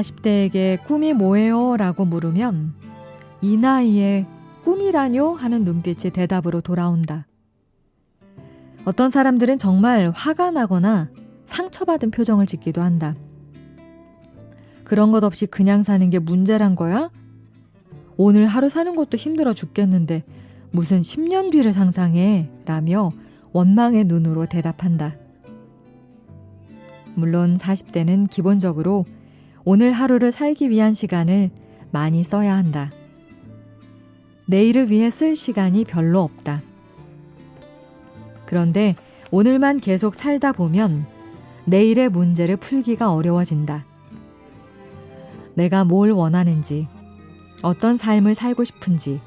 40대에게 꿈이 뭐예요? 라고 물으면 이 나이에 꿈이라뇨? 하는 눈빛이 대답으로 돌아온다. 어떤 사람들은 정말 화가 나거나 상처받은 표정을 짓기도 한다. 그런 것 없이 그냥 사는 게 문제란 거야? 오늘 하루 사는 것도 힘들어 죽겠는데 무슨 10년 뒤를 상상해? 라며 원망의 눈으로 대답한다. 물론 40대는 기본적으로 오늘 하루를 살기 위한 시간을 많이 써야 한다. 내일을 위해 쓸 시간이 별로 없다. 그런데 오늘만 계속 살다 보면 내일의 문제를 풀기가 어려워진다. 내가 뭘 원하는지, 어떤 삶을 살고 싶은지,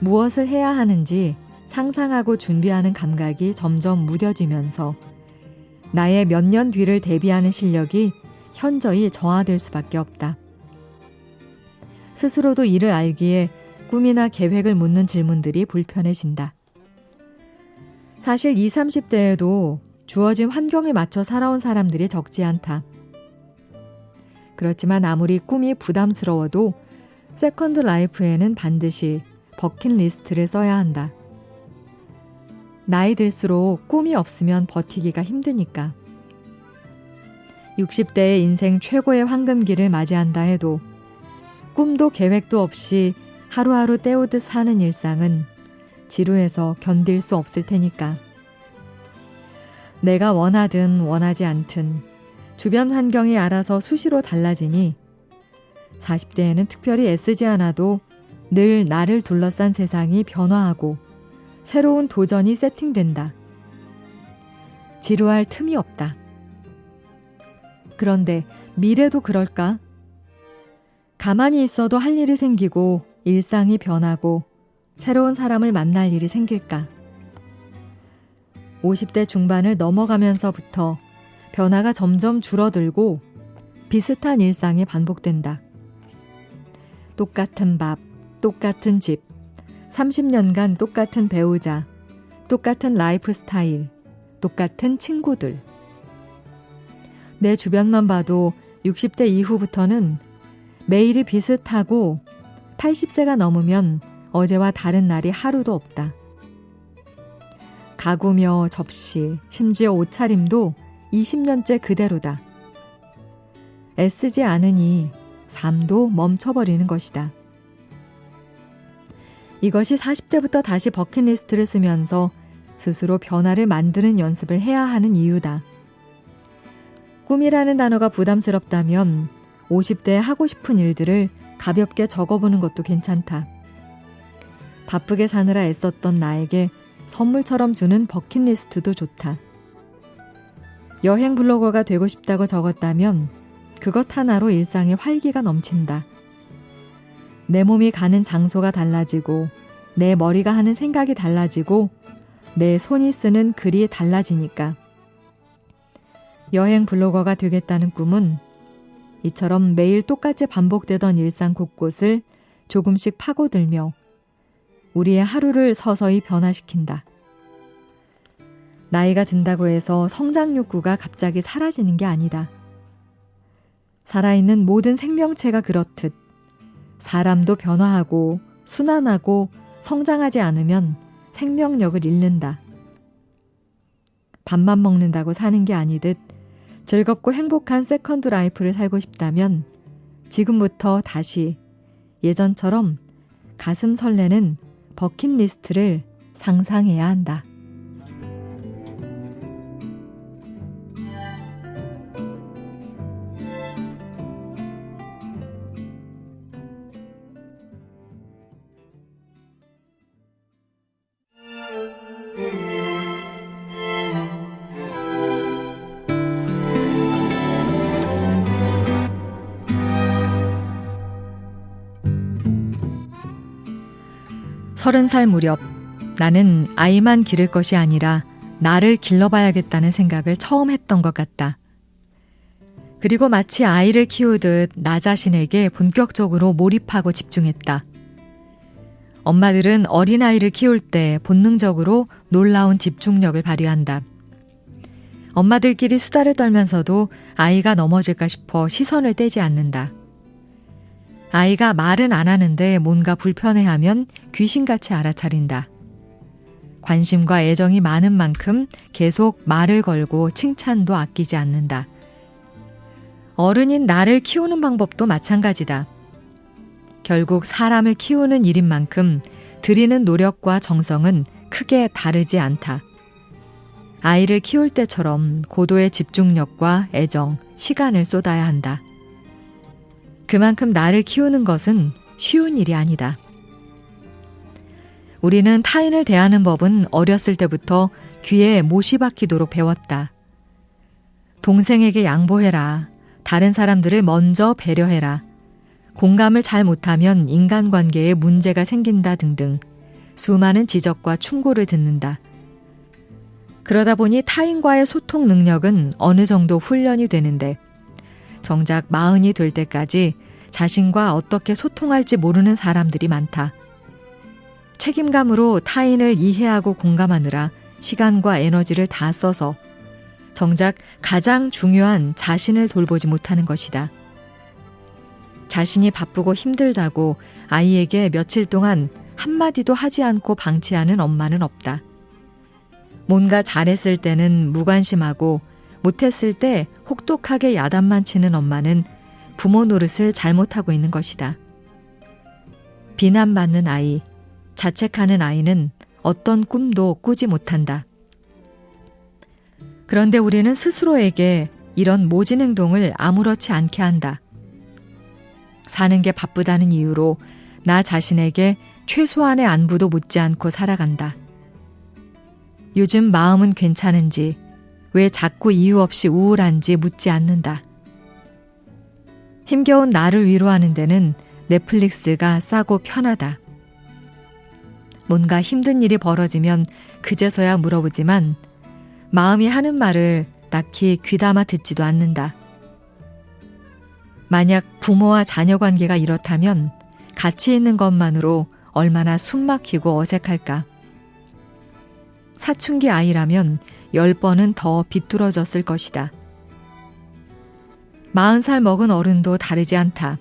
무엇을 해야 하는지 상상하고 준비하는 감각이 점점 무뎌지면서 나의 몇 년 뒤를 대비하는 실력이 현저히 저하될 수밖에 없다. 스스로도 이를 알기에 꿈이나 계획을 묻는 질문들이 불편해진다. 사실 20, 30대에도 주어진 환경에 맞춰 살아온 사람들이 적지 않다. 그렇지만 아무리 꿈이 부담스러워도 세컨드 라이프에는 반드시 버킷리스트를 써야 한다. 나이 들수록 꿈이 없으면 버티기가 힘드니까. 60대의 인생 최고의 황금기를 맞이한다 해도 꿈도 계획도 없이 하루하루 때우듯 사는 일상은 지루해서 견딜 수 없을 테니까. 내가 원하든 원하지 않든 주변 환경이 알아서 수시로 달라지니 40대에는 특별히 애쓰지 않아도 늘 나를 둘러싼 세상이 변화하고 새로운 도전이 세팅된다. 지루할 틈이 없다. 그런데 미래도 그럴까? 가만히 있어도 할 일이 생기고 일상이 변하고 새로운 사람을 만날 일이 생길까? 50대 중반을 넘어가면서부터 변화가 점점 줄어들고 비슷한 일상이 반복된다. 똑같은 밥, 똑같은 집, 30년간 똑같은 배우자, 똑같은 라이프 스타일, 똑같은 친구들. 내 주변만 봐도 60대 이후부터는 매일이 비슷하고 80세가 넘으면 어제와 다른 날이 하루도 없다. 가구며 접시, 심지어 옷차림도 20년째 그대로다. 애쓰지 않으니 삶도 멈춰버리는 것이다. 이것이 40대부터 다시 버킷리스트를 쓰면서 스스로 변화를 만드는 연습을 해야 하는 이유다. 꿈이라는 단어가 부담스럽다면 50대에 하고 싶은 일들을 가볍게 적어보는 것도 괜찮다. 바쁘게 사느라 애썼던 나에게 선물처럼 주는 버킷리스트도 좋다. 여행 블로거가 되고 싶다고 적었다면 그것 하나로 일상에 활기가 넘친다. 내 몸이 가는 장소가 달라지고 내 머리가 하는 생각이 달라지고 내 손이 쓰는 글이 달라지니까. 여행 블로거가 되겠다는 꿈은 이처럼 매일 똑같이 반복되던 일상 곳곳을 조금씩 파고들며 우리의 하루를 서서히 변화시킨다. 나이가 든다고 해서 성장 욕구가 갑자기 사라지는 게 아니다. 살아있는 모든 생명체가 그렇듯 사람도 변화하고 순환하고 성장하지 않으면 생명력을 잃는다. 밥만 먹는다고 사는 게 아니듯 즐겁고 행복한 세컨드 라이프를 살고 싶다면 지금부터 다시 예전처럼 가슴 설레는 버킷리스트를 상상해야 한다. 서른 살 무렵 나는 아이만 기를 것이 아니라 나를 길러봐야겠다는 생각을 처음 했던 것 같다. 그리고 마치 아이를 키우듯 나 자신에게 본격적으로 몰입하고 집중했다. 엄마들은 어린아이를 키울 때 본능적으로 놀라운 집중력을 발휘한다. 엄마들끼리 수다를 떨면서도 아이가 넘어질까 싶어 시선을 떼지 않는다. 아이가 말은 안 하는데 뭔가 불편해하면 귀신같이 알아차린다. 관심과 애정이 많은 만큼 계속 말을 걸고 칭찬도 아끼지 않는다. 어른인 나를 키우는 방법도 마찬가지다. 결국 사람을 키우는 일인 만큼 들이는 노력과 정성은 크게 다르지 않다. 아이를 키울 때처럼 고도의 집중력과 애정, 시간을 쏟아야 한다. 그만큼 나를 키우는 것은 쉬운 일이 아니다. 우리는 타인을 대하는 법은 어렸을 때부터 귀에 못이 박히도록 배웠다. 동생에게 양보해라. 다른 사람들을 먼저 배려해라. 공감을 잘 못하면 인간관계에 문제가 생긴다 등등 수많은 지적과 충고를 듣는다. 그러다 보니 타인과의 소통 능력은 어느 정도 훈련이 되는데 정작 마흔이 될 때까지 자신과 어떻게 소통할지 모르는 사람들이 많다. 책임감으로 타인을 이해하고 공감하느라 시간과 에너지를 다 써서 정작 가장 중요한 자신을 돌보지 못하는 것이다. 자신이 바쁘고 힘들다고 아이에게 며칠 동안 한마디도 하지 않고 방치하는 엄마는 없다. 뭔가 잘했을 때는 무관심하고 못했을 때 혹독하게 야단만 치는 엄마는 부모 노릇을 잘못하고 있는 것이다. 비난받는 아이, 자책하는 아이는 어떤 꿈도 꾸지 못한다. 그런데 우리는 스스로에게 이런 모진 행동을 아무렇지 않게 한다. 사는 게 바쁘다는 이유로 나 자신에게 최소한의 안부도 묻지 않고 살아간다. 요즘 마음은 괜찮은지, 왜 자꾸 이유 없이 우울한지 묻지 않는다. 힘겨운 나를 위로하는 데는 넷플릭스가 싸고 편하다. 뭔가 힘든 일이 벌어지면 그제서야 물어보지만 마음이 하는 말을 딱히 귀담아 듣지도 않는다. 만약 부모와 자녀 관계가 이렇다면 같이 있는 것만으로 얼마나 숨 막히고 어색할까. 사춘기 아이라면 열 번은 더 비뚤어졌을 것이다. 마흔 살 먹은 어른도 다르지 않다.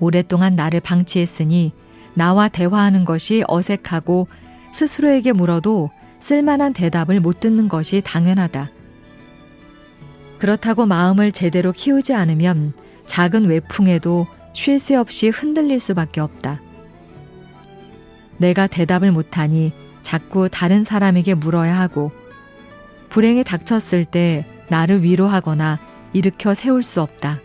오랫동안 나를 방치했으니 나와 대화하는 것이 어색하고 스스로에게 물어도 쓸만한 대답을 못 듣는 것이 당연하다. 그렇다고 마음을 제대로 키우지 않으면 작은 외풍에도 쉴 새 없이 흔들릴 수밖에 없다. 내가 대답을 못하니 자꾸 다른 사람에게 물어야 하고, 불행이 닥쳤을 때 나를 위로하거나 일으켜 세울 수 없다.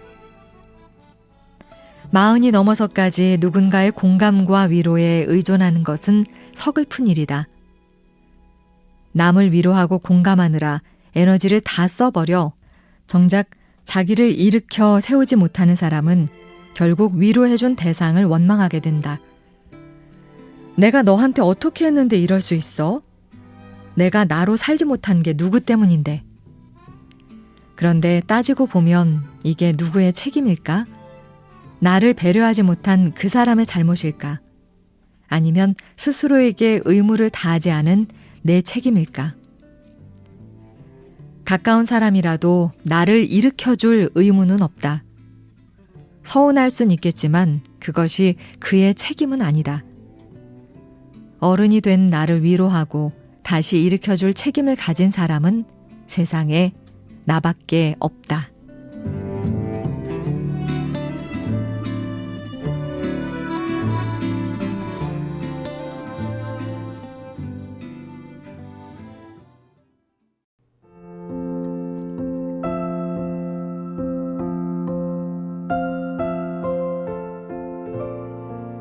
마흔이 넘어서까지 누군가의 공감과 위로에 의존하는 것은 서글픈 일이다. 남을 위로하고 공감하느라 에너지를 다 써버려 정작 자기를 일으켜 세우지 못하는 사람은 결국 위로해준 대상을 원망하게 된다. 내가 너한테 어떻게 했는데 이럴 수 있어? 내가 나로 살지 못한 게 누구 때문인데? 그런데 따지고 보면 이게 누구의 책임일까? 나를 배려하지 못한 그 사람의 잘못일까? 아니면 스스로에게 의무를 다하지 않은 내 책임일까? 가까운 사람이라도 나를 일으켜줄 의무는 없다. 서운할 순 있겠지만 그것이 그의 책임은 아니다. 어른이 된 나를 위로하고 다시 일으켜줄 책임을 가진 사람은 세상에 나밖에 없다.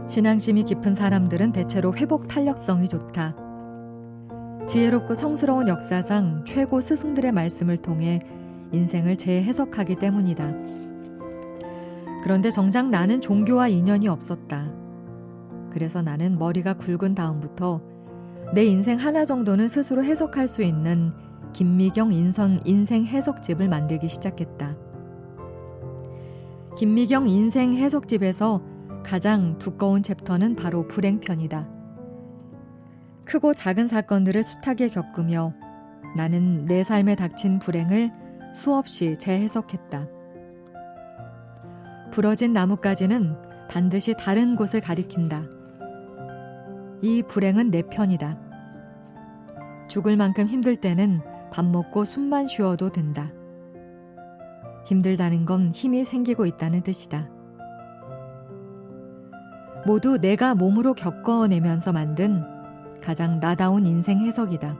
신앙심이 깊은 사람들은 대체로 회복 탄력성이 좋다. 지혜롭고 성스러운 역사상 최고 스승들의 말씀을 통해 인생을 재해석하기 때문이다. 그런데 정작 나는 종교와 인연이 없었다. 그래서 나는 머리가 굵은 다음부터 내 인생 하나 정도는 스스로 해석할 수 있는 김미경 인성 인생 해석집을 만들기 시작했다. 김미경 인생 해석집에서 가장 두꺼운 챕터는 바로 불행편이다. 크고 작은 사건들을 숱하게 겪으며 나는 내 삶에 닥친 불행을 수없이 재해석했다. 부러진 나뭇가지는 반드시 다른 곳을 가리킨다. 이 불행은 내 편이다. 죽을 만큼 힘들 때는 밥 먹고 숨만 쉬어도 된다. 힘들다는 건 힘이 생기고 있다는 뜻이다. 모두 내가 몸으로 겪어내면서 만든 가장 나다운 인생 해석이다.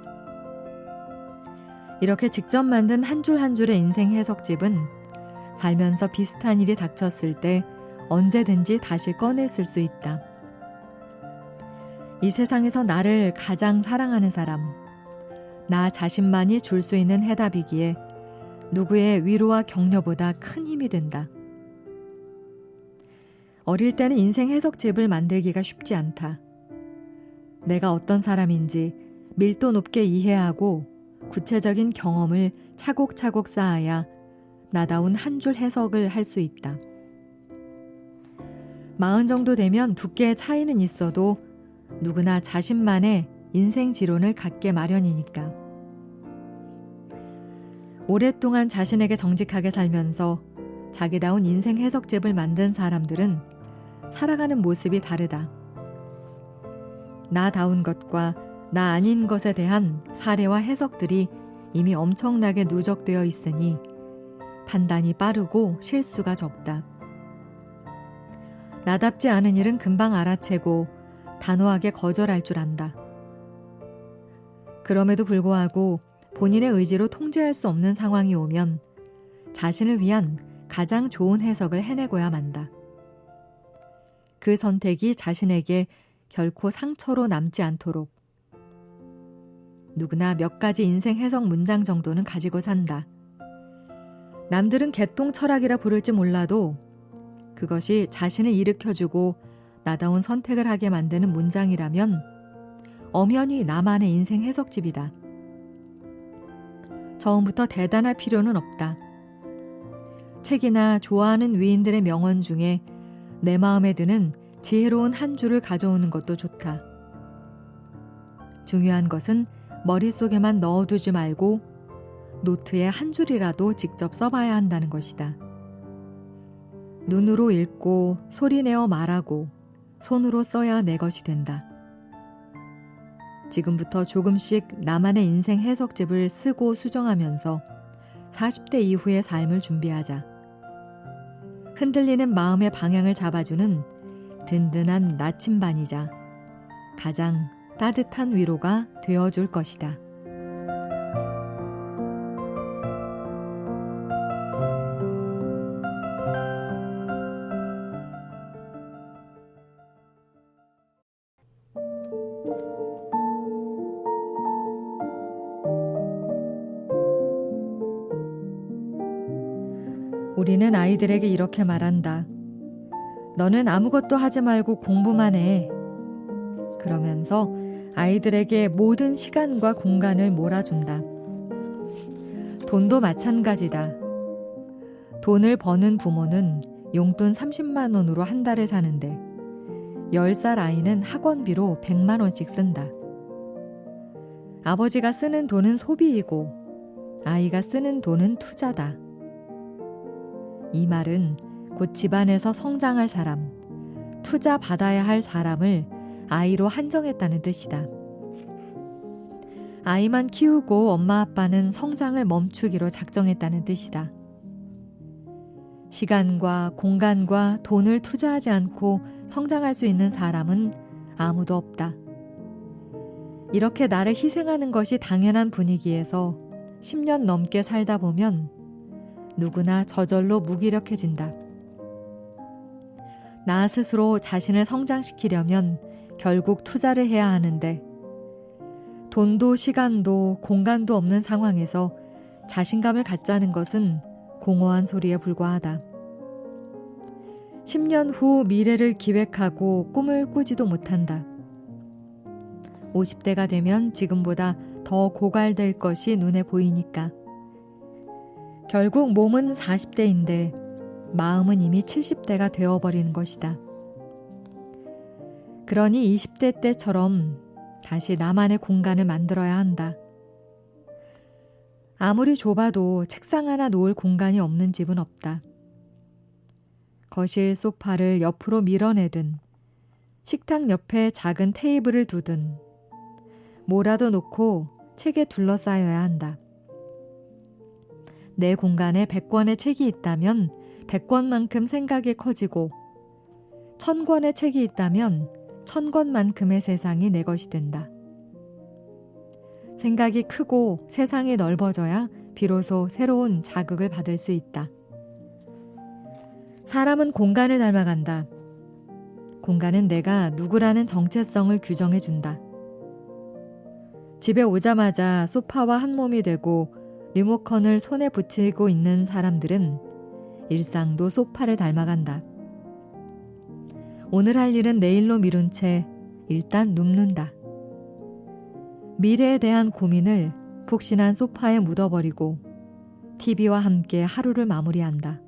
이렇게 직접 만든 한 줄 한 줄의 인생 해석집은 살면서 비슷한 일이 닥쳤을 때 언제든지 다시 꺼냈을 수 있다. 이 세상에서 나를 가장 사랑하는 사람, 나 자신만이 줄 수 있는 해답이기에 누구의 위로와 격려보다 큰 힘이 된다. 어릴 때는 인생 해석집을 만들기가 쉽지 않다. 내가 어떤 사람인지 밀도 높게 이해하고 구체적인 경험을 차곡차곡 쌓아야 나다운 한 줄 해석을 할 수 있다. 마흔 정도 되면 두께의 차이는 있어도 누구나 자신만의 인생 지론을 갖게 마련이니까. 오랫동안 자신에게 정직하게 살면서 자기다운 인생 해석집을 만든 사람들은 살아가는 모습이 다르다. 나다운 것과 나 아닌 것에 대한 사례와 해석들이 이미 엄청나게 누적되어 있으니 판단이 빠르고 실수가 적다. 나답지 않은 일은 금방 알아채고 단호하게 거절할 줄 안다. 그럼에도 불구하고 본인의 의지로 통제할 수 없는 상황이 오면 자신을 위한 가장 좋은 해석을 해내고야 만다. 그 선택이 자신에게 결코 상처로 남지 않도록 누구나 몇 가지 인생 해석 문장 정도는 가지고 산다. 남들은 개똥 철학이라 부를지 몰라도 그것이 자신을 일으켜주고 나다운 선택을 하게 만드는 문장이라면 엄연히 나만의 인생 해석집이다. 처음부터 대단할 필요는 없다. 책이나 좋아하는 위인들의 명언 중에 내 마음에 드는 지혜로운 한 줄을 가져오는 것도 좋다. 중요한 것은 머릿속에만 넣어두지 말고 노트에 한 줄이라도 직접 써봐야 한다는 것이다. 눈으로 읽고 소리내어 말하고 손으로 써야 내 것이 된다. 지금부터 조금씩 나만의 인생 해석집을 쓰고 수정하면서 40대 이후의 삶을 준비하자. 흔들리는 마음의 방향을 잡아주는 든든한 나침반이자 가장 따뜻한 위로가 되어 줄 것이다. 우리는 아이들에게 이렇게 말한다. 너는 아무것도 하지 말고 공부만 해. 그러면서 아이들에게 모든 시간과 공간을 몰아준다. 돈도 마찬가지다. 돈을 버는 부모는 용돈 30만 원으로 한 달을 사는데 10살 아이는 학원비로 100만 원씩 쓴다. 아버지가 쓰는 돈은 소비이고 아이가 쓰는 돈은 투자다. 이 말은 곧 집안에서 성장할 사람, 투자 받아야 할 사람을 아이로 한정했다는 뜻이다. 아이만 키우고 엄마 아빠는 성장을 멈추기로 작정했다는 뜻이다. 시간과 공간과 돈을 투자하지 않고 성장할 수 있는 사람은 아무도 없다. 이렇게 나를 희생하는 것이 당연한 분위기에서 10년 넘게 살다 보면 누구나 저절로 무기력해진다. 나 스스로 자신을 성장시키려면 결국 투자를 해야 하는데 돈도 시간도 공간도 없는 상황에서 자신감을 갖자는 것은 공허한 소리에 불과하다. 10년 후 미래를 기획하고 꿈을 꾸지도 못한다. 50대가 되면 지금보다 더 고갈될 것이 눈에 보이니까. 결국 몸은 40대인데 마음은 이미 70대가 되어버리는 것이다. 그러니 20대 때처럼 다시 나만의 공간을 만들어야 한다. 아무리 좁아도 책상 하나 놓을 공간이 없는 집은 없다. 거실 소파를 옆으로 밀어내든 식탁 옆에 작은 테이블을 두든 뭐라도 놓고 책에 둘러싸여야 한다. 내 공간에 100권의 책이 있다면 100권만큼 생각이 커지고 1000권의 책이 있다면 1000권만큼의 세상이 내 것이 된다. 생각이 크고 세상이 넓어져야 비로소 새로운 자극을 받을 수 있다. 사람은 공간을 닮아간다. 공간은 내가 누구라는 정체성을 규정해 준다. 집에 오자마자 소파와 한 몸이 되고 리모컨을 손에 붙이고 있는 사람들은 일상도 소파를 닮아간다. 오늘 할 일은 내일로 미룬 채 일단 눕는다. 미래에 대한 고민을 푹신한 소파에 묻어버리고 TV와 함께 하루를 마무리한다.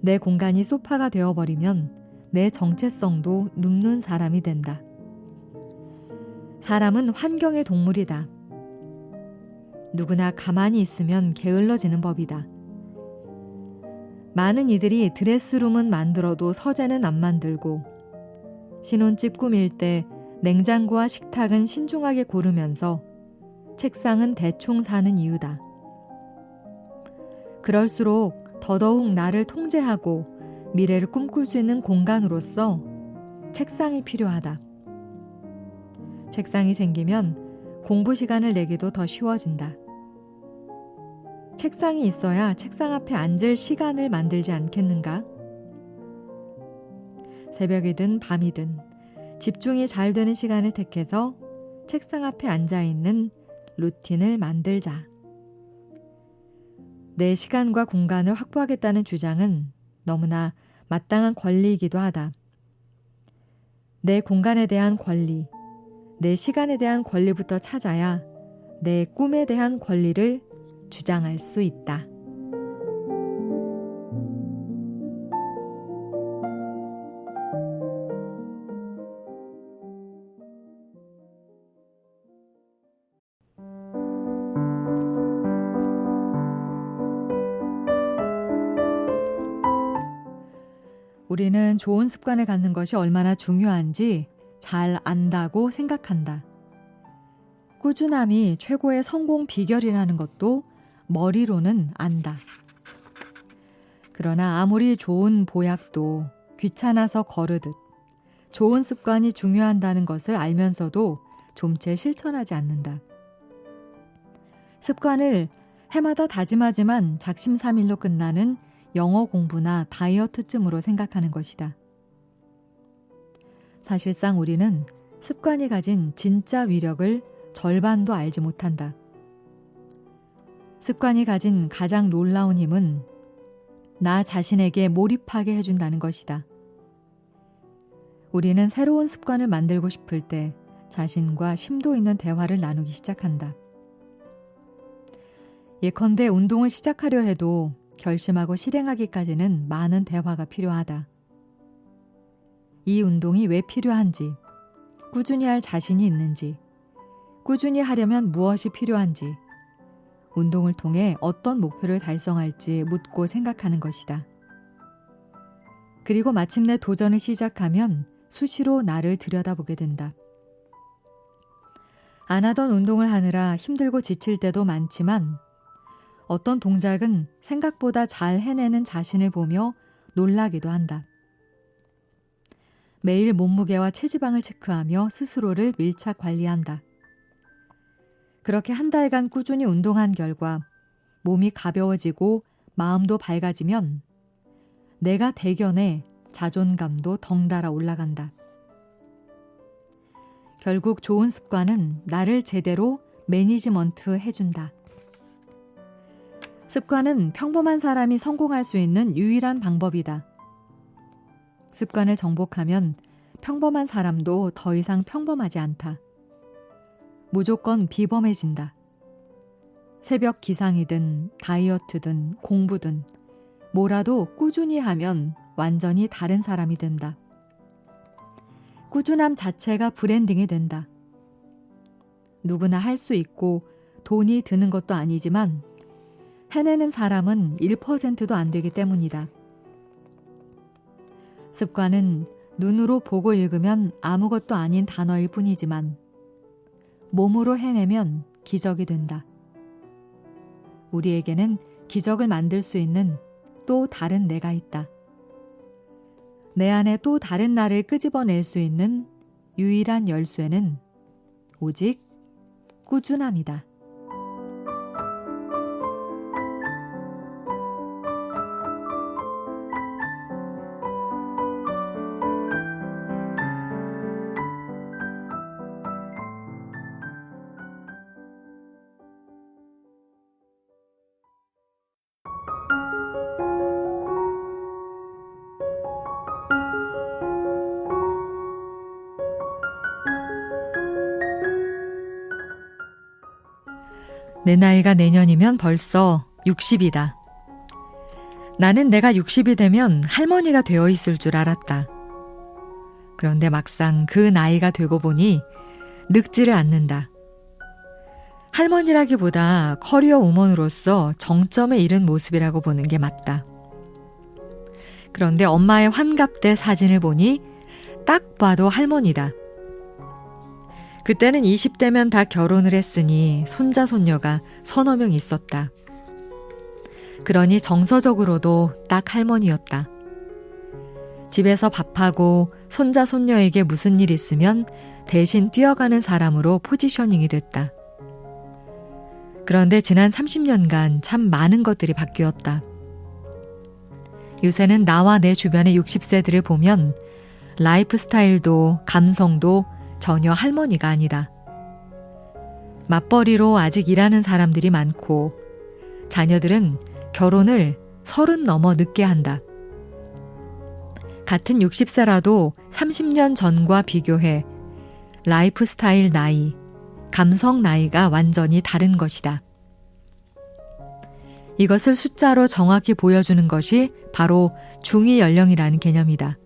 내 공간이 소파가 되어버리면 내 정체성도 눕는 사람이 된다. 사람은 환경의 동물이다. 누구나 가만히 있으면 게을러지는 법이다. 많은 이들이 드레스룸은 만들어도 서재는 안 만들고 신혼집 꾸밀 때 냉장고와 식탁은 신중하게 고르면서 책상은 대충 사는 이유다. 그럴수록 더더욱 나를 통제하고 미래를 꿈꿀 수 있는 공간으로서 책상이 필요하다. 책상이 생기면 공부 시간을 내기도 더 쉬워진다. 책상이 있어야 책상 앞에 앉을 시간을 만들지 않겠는가? 새벽이든 밤이든 집중이 잘 되는 시간을 택해서 책상 앞에 앉아 있는 루틴을 만들자. 내 시간과 공간을 확보하겠다는 주장은 너무나 마땅한 권리이기도 하다. 내 공간에 대한 권리, 내 시간에 대한 권리부터 찾아야 내 꿈에 대한 권리를 주장할 수 있다. 우리는 좋은 습관을 갖는 것이 얼마나 중요한지 잘 안다고 생각한다. 꾸준함이 최고의 성공 비결이라는 것도 머리로는 안다. 그러나 아무리 좋은 보약도 귀찮아서 거르듯 좋은 습관이 중요한다는 것을 알면서도 좀채 실천하지 않는다. 습관을 해마다 다짐하지만 작심삼일로 끝나는 영어 공부나 다이어트쯤으로 생각하는 것이다. 사실상 우리는 습관이 가진 진짜 위력을 절반도 알지 못한다. 습관이 가진 가장 놀라운 힘은 나 자신에게 몰입하게 해준다는 것이다. 우리는 새로운 습관을 만들고 싶을 때 자신과 심도 있는 대화를 나누기 시작한다. 예컨대 운동을 시작하려 해도 결심하고 실행하기까지는 많은 대화가 필요하다. 이 운동이 왜 필요한지, 꾸준히 할 자신이 있는지, 꾸준히 하려면 무엇이 필요한지, 운동을 통해 어떤 목표를 달성할지 묻고 생각하는 것이다. 그리고 마침내 도전을 시작하면 수시로 나를 들여다보게 된다. 안 하던 운동을 하느라 힘들고 지칠 때도 많지만 어떤 동작은 생각보다 잘 해내는 자신을 보며 놀라기도 한다. 매일 몸무게와 체지방을 체크하며 스스로를 밀착 관리한다. 그렇게 한 달간 꾸준히 운동한 결과 몸이 가벼워지고 마음도 밝아지면 내가 대견해 자존감도 덩달아 올라간다. 결국 좋은 습관은 나를 제대로 매니지먼트 해준다. 습관은 평범한 사람이 성공할 수 있는 유일한 방법이다. 습관을 정복하면 평범한 사람도 더 이상 평범하지 않다. 무조건 비범해진다. 새벽 기상이든 다이어트든 공부든 뭐라도 꾸준히 하면 완전히 다른 사람이 된다. 꾸준함 자체가 브랜딩이 된다. 누구나 할 수 있고 돈이 드는 것도 아니지만 해내는 사람은 1%도 안 되기 때문이다. 습관은 눈으로 보고 읽으면 아무것도 아닌 단어일 뿐이지만 몸으로 해내면 기적이 된다. 우리에게는 기적을 만들 수 있는 또 다른 내가 있다. 내 안에 또 다른 나를 끄집어낼 수 있는 유일한 열쇠는 오직 꾸준함이다. 내 나이가 내년이면 벌써 60이다. 나는 내가 60이 되면 할머니가 되어 있을 줄 알았다. 그런데 막상 그 나이가 되고 보니 늙지를 않는다. 할머니라기보다 커리어 우먼으로서 정점에 이른 모습이라고 보는 게 맞다. 그런데 엄마의 환갑 때 사진을 보니 딱 봐도 할머니다. 그때는 20대면 다 결혼을 했으니 손자, 손녀가 서너 명 있었다. 그러니 정서적으로도 딱 할머니였다. 집에서 밥하고 손자, 손녀에게 무슨 일 있으면 대신 뛰어가는 사람으로 포지셔닝이 됐다. 그런데 지난 30년간 참 많은 것들이 바뀌었다. 요새는 나와 내 주변의 60세들을 보면 라이프 스타일도 감성도 전혀 할머니가 아니다. 맞벌이로 아직 일하는 사람들이 많고 자녀들은 결혼을 서른 넘어 늦게 한다. 같은 60세라도 30년 전과 비교해 라이프 스타일 나이, 감성 나이가 완전히 다른 것이다. 이것을 숫자로 정확히 보여주는 것이 바로 중위 연령이라는 개념이다.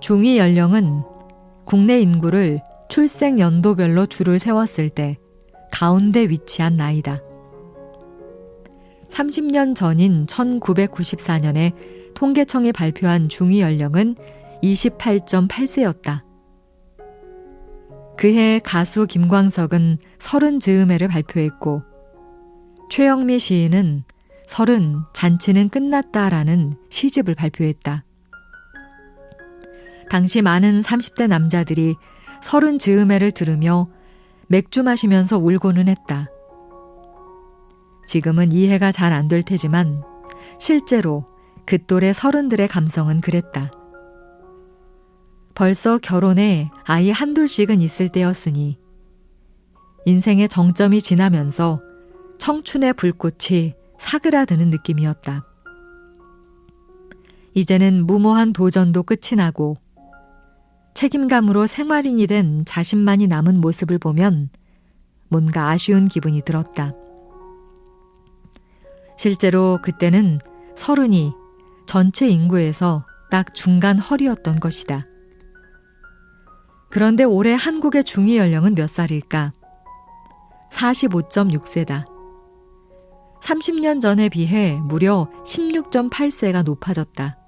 중위 연령은 국내 인구를 출생 연도별로 줄을 세웠을 때 가운데 위치한 나이다. 30년 전인 1994년에 통계청이 발표한 중위 연령은 28.8세였다. 그해 가수 김광석은 서른 즈음해를 발표했고 최영미 시인은 서른 잔치는 끝났다라는 시집을 발표했다. 당시 많은 30대 남자들이 서른 즈음해를 들으며 맥주 마시면서 울고는 했다. 지금은 이해가 잘 안 될 테지만 실제로 그 또래 서른들의 감성은 그랬다. 벌써 결혼에 아이 한둘씩은 있을 때였으니 인생의 정점이 지나면서 청춘의 불꽃이 사그라드는 느낌이었다. 이제는 무모한 도전도 끝이 나고 책임감으로 생활인이 된 자신만이 남은 모습을 보면 뭔가 아쉬운 기분이 들었다. 실제로 그때는 서른이 전체 인구에서 딱 중간 허리였던 것이다. 그런데 올해 한국의 중위 연령은 몇 살일까? 45.6세다. 30년 전에 비해 무려 16.8세가 높아졌다.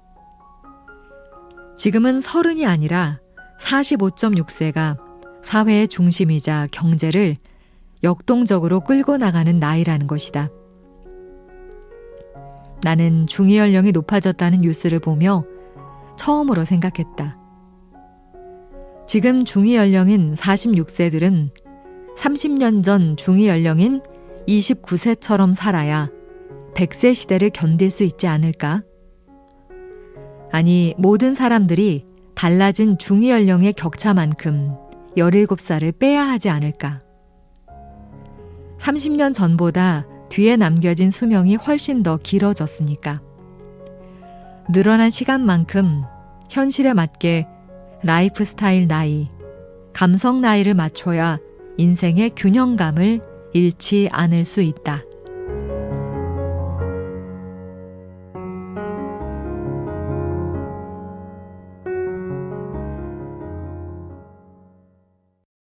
지금은 서른이 아니라 45.6세가 사회의 중심이자 경제를 역동적으로 끌고 나가는 나이라는 것이다. 나는 중위 연령이 높아졌다는 뉴스를 보며 처음으로 생각했다. 지금 중위 연령인 46세들은 30년 전 중위 연령인 29세처럼 살아야 100세 시대를 견딜 수 있지 않을까? 아니, 모든 사람들이 달라진 중위 연령의 격차만큼 17살을 빼야 하지 않을까. 30년 전보다 뒤에 남겨진 수명이 훨씬 더 길어졌으니까. 늘어난 시간만큼 현실에 맞게 라이프 스타일 나이, 감성 나이를 맞춰야 인생의 균형감을 잃지 않을 수 있다.